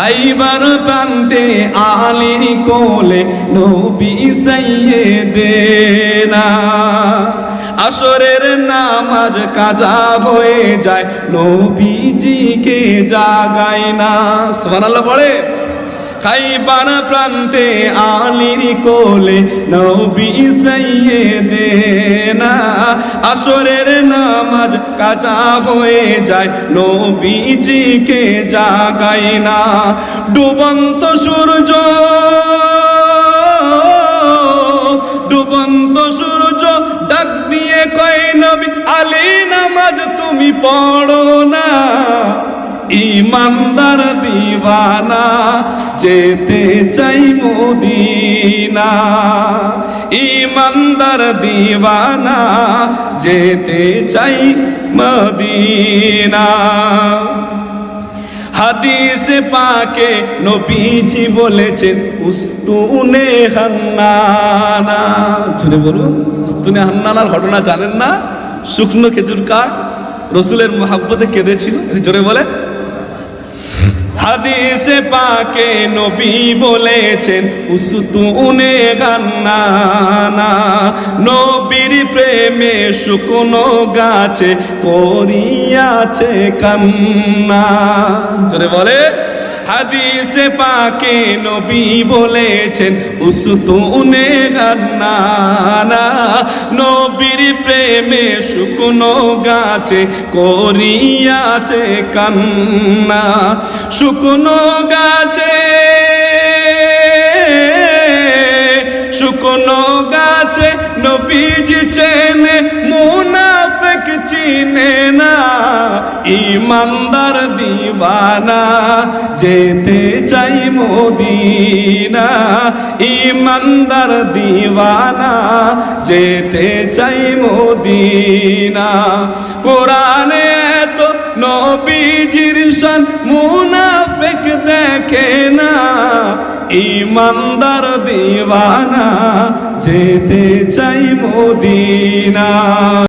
খাইবার প্রান্তে আলীর কোলে নবী সাইয়েদেনা। আসরের নামাজ কাজা হয়ে যায়, নবীজিকে জাগায় না। সুবহানাল্লাহ বলে, খাইবার প্রান্তে আলীর কোলে নবী সাইয়েদেনা। আসরের নামাজ কাজা হয়ে যায়, নবীজিকে জাগাই না। ডুবন্ত সূর্য ডুবন্ত সূর্য ডাক দিয়ে কয়, নবী আলী, নামাজ তুমি পড়ো না। ইমানদার দিওয়ানা, যেতে চাই মদিনা। ইমানদার দিওয়ানা, যেতে চাই মদিনা। হাদিসে পাকে নবীজি বলেছেন, উস্তুনে হান্নানা। শুনে বলুন, উস্তুনে হান্নানার ঘটনা জানেন না? শুকনো খেজুর কাঠ রসুলের মহাব্বতে কেঁদেছিল। জোরে বলে হাদিসে পাকে নবী বলেছেন উস্তুনে গান্নানা নবীর প্রেমে শুকনো গাছে করিয়াছে কান্না। জোরে বলে হাদিসে পাকে নবী বলেছেন, উস্তুনে গান্নানা নবীর প্রেমে শুকনো গাছে করিয়াছে কান্না। শুকনো গাছে শুকনো গাছে নবীজি চেনে, মুনাফেক চিনে না। ইমানদার দিওয়ানা যেতে চাই মদিনা। ইমানদার দিওয়ানা যেতে চাই মদিনা। কোরআনে তো নবীজির শান, মুনাফেক দেখে না। ইমানদার দিওয়ানা যেতে চাই মদিনা।